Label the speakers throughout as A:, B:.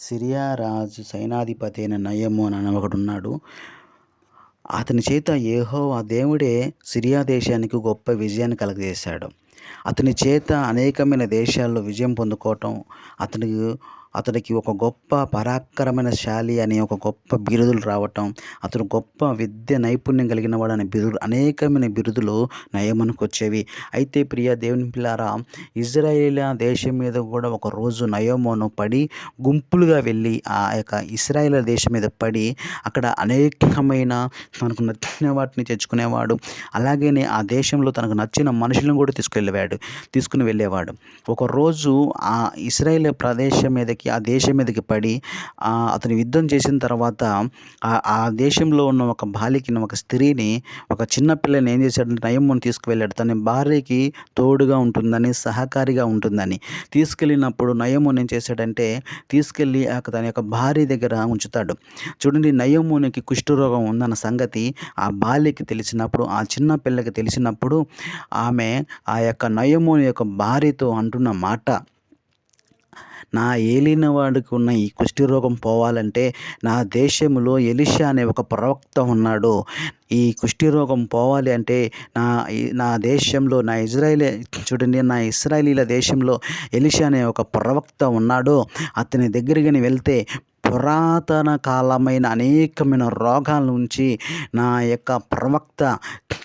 A: Syria రాజు సైనాధిపతి అయిన నయమోన్ అని ఒకడున్నాడు అతని చేత యెహోవా దేవుడే సిరియా దేశానికి గొప్ప విజయాన్ని కలగజేశాడు. అతని చేత అనేకమైన దేశాల్లో విజయం పొందుకోవటం అతనికి అతనికి ఒక గొప్ప పరాక్రమైన శాలి అనే ఒక గొప్ప బిరుదులు రావటం అతను గొప్ప విద్య నైపుణ్యం కలిగిన వాడు అనే బిరుదు అనేకమైన బిరుదులు నయమనకు వచ్చేవి అయితే ప్రియ దేవుని పిల్లారా ఇజ్రాయేల్ దేశం మీద కూడా ఒక రోజు నయోమోను పడి గుంపులుగా వెళ్ళి ఆ యొక్క ఇస్రాయేల్ దేశం మీద పడి అక్కడ అనేకమైన తనకు నచ్చిన వాటిని తెచ్చుకునేవాడు. అలాగనే ఆ దేశంలో తనకు నచ్చిన మనుషులను కూడా తీసుకువెళ్ళేవాడు తీసుకుని వెళ్ళేవాడు. ఒకరోజు ఆ ఇస్రాయేల్ ప్రదేశం మీదకి ఆ దేశం మీదకి పడి అతను యుద్ధం చేసిన తర్వాత ఆ దేశంలో ఉన్న ఒక బాలికని ఒక స్త్రీని ఒక చిన్న పిల్లని ఏం చేశాడంటే నయమ్మను తీసుకువెళ్ళాడు. తన భార్యకి తోడుగా ఉంటుందని సహకారిగా ఉంటుందని తీసుకెళ్ళినప్పుడు నయముని ఏం చేశాడంటే తీసుకెళ్ళి తన యొక్క భార్య దగ్గర ఉంచుతాడు. చూడండి నయమునికి కుష్ఠరోగం ఉందన్న సంగతి ఆ బాల్యకి తెలిసినప్పుడు ఆ చిన్న పిల్లకి తెలిసినప్పుడు ఆమె ఆ యొక్క నయముని యొక్క భార్యతో అంటున్న మాట నా ఏలిన వాడికి ఉన్న ఈ కుష్టి రోగం పోవాలంటే నా దేశంలో ఎలిషా అనే ఒక ప్రవక్త ఉన్నాడు. ఈ కుష్టి రోగం పోవాలి అంటే నా నా దేశంలో నా ఇజ్రాయిల్ చూడండి నా ఇస్రాయలీల దేశంలో ఎలిషా అనే ఒక ప్రవక్త ఉన్నాడు. అతని దగ్గరికి వెళ్తే పురాతన కాలమైన అనేకమైన రోగాల నుంచి నా యొక్క ప్రవక్త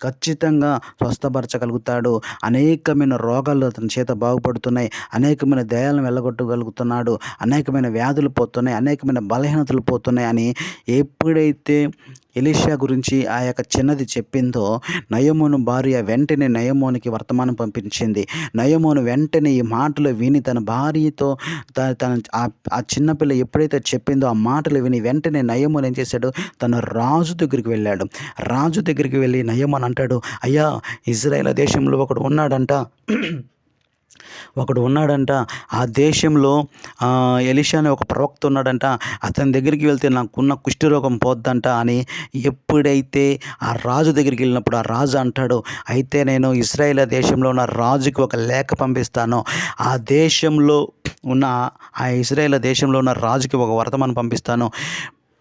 A: ఖచ్చితంగా స్వస్థపరచగలుగుతాడు. అనేకమైన రోగాలు అతని చేత బాగుపడుతున్నాయి. అనేకమైన దయాలను వెళ్ళగొట్టగలుగుతున్నాడు. అనేకమైన వ్యాధులు పోతున్నాయి. అనేకమైన బలహీనతలు పోతున్నాయి అని ఎప్పుడైతే ఎలీషా గురించి ఆ యొక్క చిన్నది చెప్పిందో నయమును భార్య వెంటనే నయమోనికి వర్తమానం పంపించింది. నయమోను వెంటనే ఈ మాటలు విని తన భార్యతో తన ఆ చిన్నపిల్ల ఎప్పుడైతే చెప్పిందో ఆ మాటలు విని వెంటనే నయమోను ఏం చేశాడు? తన రాజు దగ్గరికి వెళ్ళాడు. రాజు దగ్గరికి వెళ్ళి నయమోన్ అంటాడు అయ్యా ఇజ్రాయేల్ దేశంలో ఒకడు ఉన్నాడంట. ఒకడు ఉన్నాడంట ఆ దేశంలో ఎలిషా అనే ఒక ప్రవక్త ఉన్నాడంట అతని దగ్గరికి వెళ్తే నాకున్న కుష్ఠరోగం పోద్దంట అని ఎప్పుడైతే ఆ రాజు దగ్గరికి వెళ్ళినప్పుడు ఆ రాజు అంటాడు అయితే నేను ఇస్రాయేల్ దేశంలో ఉన్న రాజుకి ఒక లేఖ పంపిస్తాను. ఆ దేశంలో ఉన్న ఆ ఇస్రాయేల్ దేశంలో ఉన్న రాజుకి ఒక వర్తమానం పంపిస్తాను.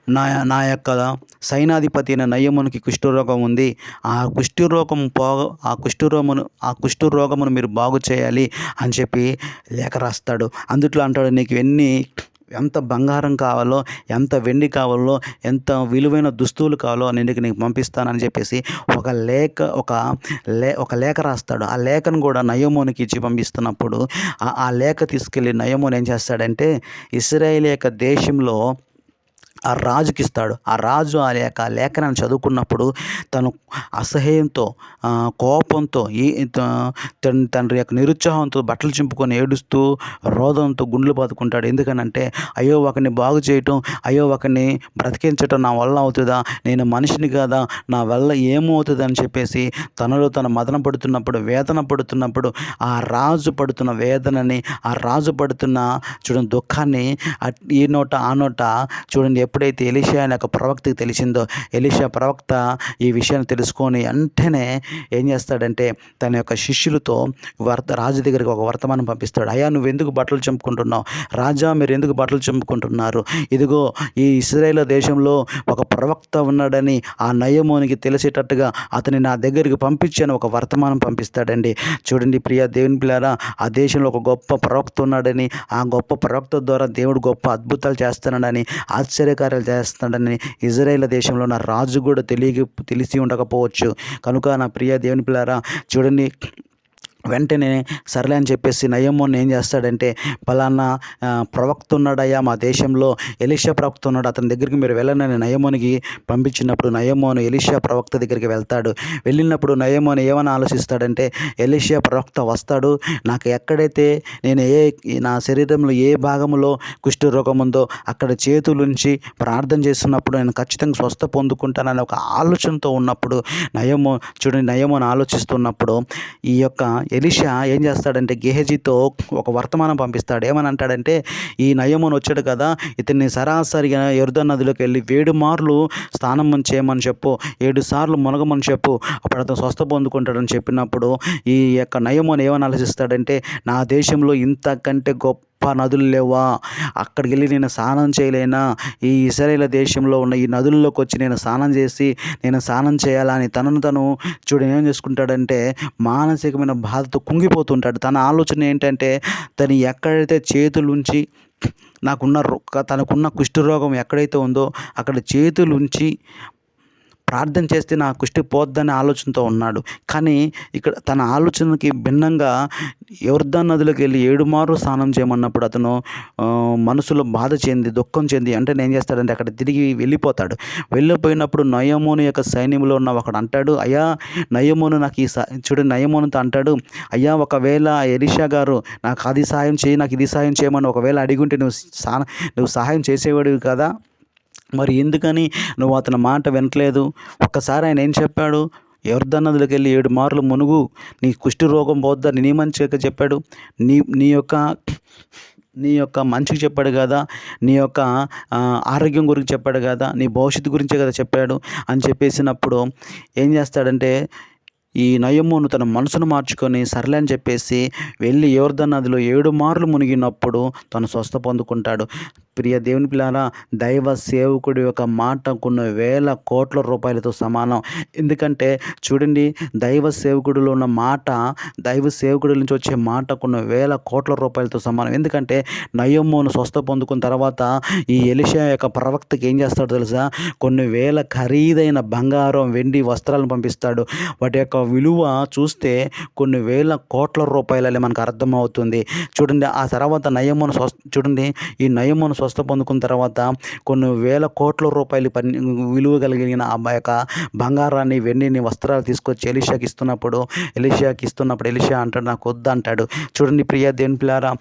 A: నా నా యొక్క సైనాధిపతి అయిన నయమునికి కుష్ఠరోగం ఉంది. ఆ కుష్ఠరోగం పో ఆ కుష్ఠరోగమును ఆ కుష్ఠరోగమును మీరు బాగు చేయాలి అని చెప్పి లేఖ రాస్తాడు. అందుట్లో అంటాడు నీకు ఎన్ని ఎంత బంగారం కావాలో ఎంత వెండి కావాలో ఎంత విలువైన దుస్తువులు కావాలో నేను నీకు పంపిస్తానని చెప్పేసి ఒక లేఖ ఒక లే ఒక లేఖ రాస్తాడు. ఆ లేఖను కూడా నయమోనికి ఇచ్చి పంపిస్తున్నప్పుడు ఆ లేఖ తీసుకెళ్ళి నయమోని ఏం చేస్తాడంటే ఇస్రాయేల్ యొక్క దేశంలో ఆ రాజుకి ఇస్తాడు ఆ రాజు ఆ యొక్క లేఖనాన్ని చదువుకున్నప్పుడు తను అసహ్యంతో కోపంతో ఈ తండ్రి యొక్క నిరుత్సాహంతో బట్టలు చింపుకొని ఏడుస్తూ రోదంతో గుండ్లు బాదుకుంటాడు. ఎందుకనంటే అయ్యో ఒకరిని బాగు చేయటం అయ్యో ఒకరిని బ్రతికించటం నా వల్ల అవుతుందా? నేను మనిషిని కాదా? నా వల్ల ఏమవుతుంది అని చెప్పేసి తనలో తన మదన పడుతున్నప్పుడు వేదన పడుతున్నప్పుడు ఆ రాజు పడుతున్న వేదనని ఆ రాజు పడుతున్న చూడండి దుఃఖాన్ని ఈ నోట ఆ నోట చూడండి ఎప్పుడైతే ఎలిషా అనే ఒక ప్రవక్తకి తెలిసిందో ఎలిషా ప్రవక్త ఈ విషయాన్ని తెలుసుకొని వెంటనే ఏం చేస్తాడంటే తన యొక్క శిష్యులతో వర్త రాజు దగ్గరికి ఒక వర్తమానం పంపిస్తాడు. అయ్యా నువ్వు ఎందుకు బట్టలు చంపుకుంటున్నావు? రాజా మీరు ఎందుకు బట్టలు చంపుకుంటున్నారు? ఇదిగో ఈ ఇస్రాయేల్ దేశంలో ఒక ప్రవక్త ఉన్నాడని ఆ నయమోనికి తెలిసేటట్టుగా అతని నా దగ్గరికి పంపించాను ఒక వర్తమానం పంపిస్తాడండి. చూడండి ప్రియ దేవుని పిల్లారా ఆ దేశంలో ఒక గొప్ప ప్రవక్త ఉన్నాడని ఆ గొప్ప ప్రవక్త ద్వారా దేవుడు గొప్ప అద్భుతాలు చేస్తున్నాడని ఆశ్చర్య కార్యాలు చేస్తున్నాడని ఇజ్రాయేల్ దేశంలో నా రాజు కూడా తెలియ తెలిసి ఉండకపోవచ్చు. కనుక నా ప్రియ దేవుని పిల్లారా చూడండి వెంటనే సర్లే అని చెప్పేసి నయమోన్ ఏం చేస్తాడంటే పలానా ప్రవక్త ఉన్నాడయ్యా మా దేశంలో ఎలిషా ప్రవక్త ఉన్నాడు అతని దగ్గరికి మీరు వెళ్ళనని నయమోనికి పంపించినప్పుడు నయమోను ఎలిషా ప్రవక్త దగ్గరికి వెళ్తాడు. వెళ్ళినప్పుడు నయమోని ఏమని ఆలోచిస్తాడంటే ఎలిషా ప్రవక్త వస్తాడు నాకు ఎక్కడైతే నేను ఏ నా శరీరంలో ఏ భాగంలో కుష్ఠరోగం ఉందో అక్కడ చేతులుంచి ప్రార్థన చేస్తున్నప్పుడు నేను ఖచ్చితంగా స్వస్థ పొందుకుంటానని ఒక ఆలోచనతో ఉన్నప్పుడు నయమో చూడండి నయమోని ఆలోచిస్తున్నప్పుడు ఈ యొక్క ఎలిషా ఏం చేస్తాడంటే గేహజీతో ఒక వర్తమానం పంపిస్తాడు. ఏమని అంటాడంటే ఈ నయమును వచ్చాడు కదా ఇతన్ని సరాసరిగా ఎరుద నదిలోకి వెళ్ళి ఏడు మార్లు స్నానం చేయమని చెప్పు ఏడు సార్లు మునగమని చెప్పు అప్పుడు అతను స్వస్థ పొందుకుంటాడని చెప్పినప్పుడు ఈ యొక్క నయమును ఏమని ఆలోచిస్తాడంటే నా దేశంలో ఇంతకంటే గొప్ప గొప్ప నదులు లేవా? అక్కడికి వెళ్ళి నేను స్నానం చేయలేనా? ఈ ఇస్రాయేల్ దేశంలో ఉన్న ఈ నదుల్లోకి వచ్చి నేను స్నానం చేసి నేను స్నానం చేయాలని తనను తను చూడు ఏం చేసుకుంటాడంటే మానసికమైన బాధతో కుంగిపోతుంటాడు. తన ఆలోచన ఏంటంటే తను ఎక్కడైతే చేతులుంచి నాకున్న తనకున్న కుష్ఠరోగం ఎక్కడైతే ఉందో అక్కడ చేతులుంచి ప్రార్థన చేస్తే నా కుష్టి పోద్దనే ఆలోచనతో ఉన్నాడు. కానీ ఇక్కడ తన ఆలోచనకి భిన్నంగా యోర్దాన్ నదిలోకి వెళ్ళి ఏడుమారు స్నానం చేయమన్నప్పుడు అతను మనసులో బాధ చెంది దుఃఖం చెంది అంటే నేను చేస్తాడంటే అక్కడ తిరిగి వెళ్ళిపోతాడు. వెళ్ళిపోయినప్పుడు నయమోను యొక్క సైన్యంలో ఉన్న ఒకడు అంటాడు అయ్యా నయమోను నాకు ఈ సా చూడు నయమోనుతో అంటాడు అయ్యా ఒకవేళ ఎరిషా గారు నాకు అది సహాయం చేయి నాకు ఇది సహాయం చేయమని ఒకవేళ అడిగుంటే నువ్వు సా నువ్వు సహాయం చేసేవాడివి కదా? మరి ఎందుకని నువ్వు అతని మాట వినట్లేదు? ఒక్కసారి ఆయన ఏం చెప్పాడు? యోర్దాన్ వెళ్ళి ఏడు మార్లు మునుగు నీ కుష్టి రోగం పోద్దని నీ మంచిగా చెప్పాడు? నీ నీ యొక్క నీ యొక్క మంచికి చెప్పాడు కదా? నీ యొక్క ఆరోగ్యం గురించి చెప్పాడు కదా? నీ భవిష్యత్తు గురించే కదా చెప్పాడు? అని చెప్పేసినప్పుడు ఏం చేస్తాడంటే ఈ నయమును తన మనసును మార్చుకొని సర్లే అని చెప్పేసి వెళ్ళి యోర్ధన్ నదిలో ఏడు మార్లు మునిగినప్పుడు తను స్వస్థ పొందుకుంటాడు. ప్రియ దేవుని పిల్లారా దైవ సేవకుడి యొక్క మాట కొన్ని వేల కోట్ల రూపాయలతో సమానం. ఎందుకంటే చూడండి దైవ సేవకుడిలో ఉన్న మాట దైవ సేవకుడి నుంచి వచ్చే మాట కొన్ని వేల కోట్ల రూపాయలతో సమానం. ఎందుకంటే నయమ్మోను స్వస్థ పొందుకున్న తర్వాత ఈ ఎలిషా యొక్క ప్రవక్తకి ఏం చేస్తాడో తెలుసా? కొన్ని వేల ఖరీదైన బంగారం వెండి వస్త్రాలను పంపిస్తాడు. వాటి యొక్క విలువ చూస్తే కొన్ని వేల కోట్ల రూపాయలని మనకు అర్థమవుతుంది. చూడండి ఆ తర్వాత నయమును స్వస్థ చూడండి ఈ నయమును స్వస్థ పొందుకున్న తర్వాత కొన్ని వేల కోట్ల రూపాయలు పని విలువ కలిగిన ఆ యొక్క బంగారాన్ని వెండిని వస్త్రాలు తీసుకొచ్చి ఎలిషాకి ఇస్తున్నప్పుడు ఎలిషాకి ఇస్తున్నప్పుడు ఎలిషా అంటాడు నాకు వద్దంటాడు చూడండి ప్రియ దేని పిల్లారా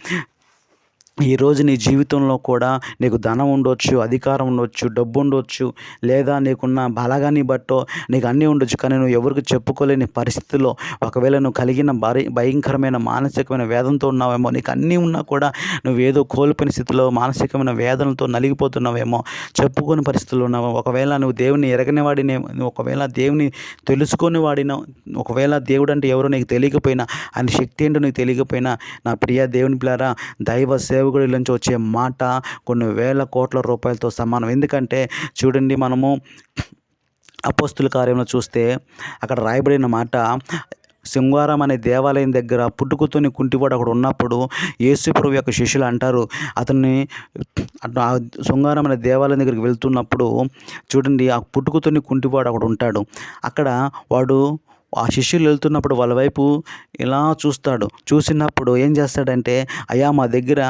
A: ఈరోజు నీ జీవితంలో కూడా నీకు ధనం ఉండొచ్చు అధికారం ఉండొచ్చు డబ్బు ఉండొచ్చు లేదా నీకున్న బలగాన్ని బట్టో నీకు అన్నీ ఉండొచ్చు కానీ నువ్వు ఎవరికి చెప్పుకోలేని పరిస్థితిలో ఒకవేళ నువ్వు కలిగిన భారీ భయంకరమైన మానసికమైన వేదనతో ఉన్నావేమో నీకు అన్నీ ఉన్నా కూడా నువ్వు ఏదో కోల్పోయిన స్థితిలో మానసికమైన వేదనతో నలిగిపోతున్నావేమో చెప్పుకోని పరిస్థితుల్లో ఉన్నావు ఒకవేళ నువ్వు దేవుని ఎరగని వాడినే ఒకవేళ దేవుని తెలుసుకొని వాడిన ఒకవేళ దేవుడు అంటే ఎవరో నీకు తెలియకపోయినా ఆయన శక్తి ఏంటో నీకు తెలియకపోయినా నా ప్రియ దేవుని పిల్లారా దైవ సేవ సేవకుడి నుంచి వచ్చే మాట కొన్ని వేల కోట్ల రూపాయలతో సమానం. ఎందుకంటే చూడండి మనము అపోస్తుల కార్యంలో చూస్తే అక్కడ రాయబడిన మాట శృంగారం అనే దేవాలయం దగ్గర పుట్టుకుతోని కుంటివాడు అక్కడ ఉన్నప్పుడు యేసుప్రభు యొక్క శిష్యులు అంటారు అతన్ని శృంగారం అనే దేవాలయం దగ్గరికి వెళ్తున్నప్పుడు చూడండి ఆ పుట్టుకుతోని కుంటివాడు అక్కడ ఉంటాడు. అక్కడ వాడు ఆ శిష్యులు వెళ్తున్నప్పుడు వాళ్ళ వైపు ఇలా చూస్తాడు. చూసినప్పుడు ఏం చేస్తాడంటే అయ్యా మా దగ్గర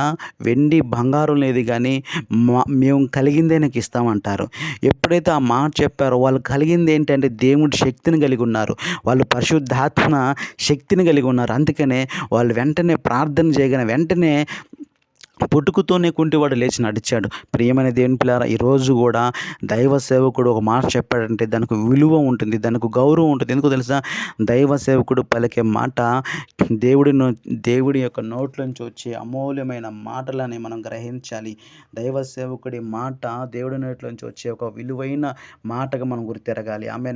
A: వెండి బంగారం లేదు కానీ మా మేము కలిగిందే నీకు ఇస్తామంటారు. ఎప్పుడైతే ఆ మాట చెప్పారో వాళ్ళు కలిగింది ఏంటంటే దేవుడి శక్తిని కలిగి ఉన్నారు. వాళ్ళు పరిశుద్ధాత్మ శక్తిని కలిగి ఉన్నారు. అందుకనే వాళ్ళు వెంటనే ప్రార్థన చేయగానే వెంటనే పుట్టుకుతోనే కుంటివాడు లేచి నడిచాడు. ప్రియమైన దేవుని పిల్లారా ఈరోజు కూడా దైవ సేవకుడు ఒక మాట చెప్పాడంటే దానికి విలువ ఉంటుంది దానికి గౌరవం ఉంటుంది. ఎందుకు తెలుసా? దైవ సేవకుడు పలికే మాట దేవుడిని దేవుడి యొక్క నోట్లోంచి వచ్చే అమూల్యమైన మాటలని మనం గ్రహించాలి. దైవ సేవకుడి మాట దేవుడి నోట్లోంచి వచ్చే ఒక విలువైన మాటగా మనం గుర్తిరగాలి. ఆమె